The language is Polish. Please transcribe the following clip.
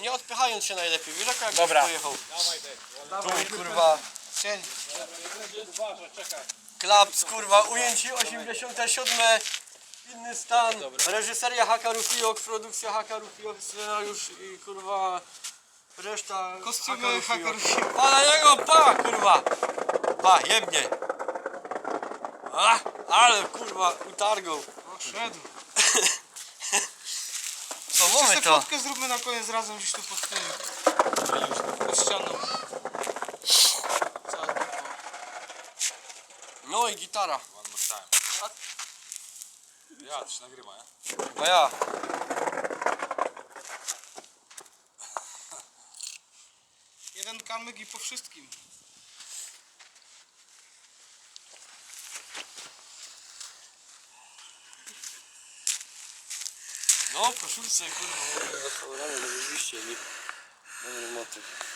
nie odpychając się najlepiej, wiesz jak Dobra. pojechał. Tu kurwa. Klaps kurwa, ujęcie 87. Inny stan. Reżyseria Haka Rufiok, produkcja Haka Rufiok, scenariusz i kurwa reszta. Kostiumy Haka Rufiok. Pa na niego, pa kurwa! Pa, jebnie! A, ale kurwa, utargał. Szedł. Jeszcze to. fotkę zróbmy na koniec razem gdzieś tu pod tym. Pod ścianą. No i gitara. One more time. Ja, to się nagrywa, nie? No ja. Jeden kamyk i po wszystkim. No, koszulce kurwa, mówię, restauramy, zajebiście, nie? Dobry motyw.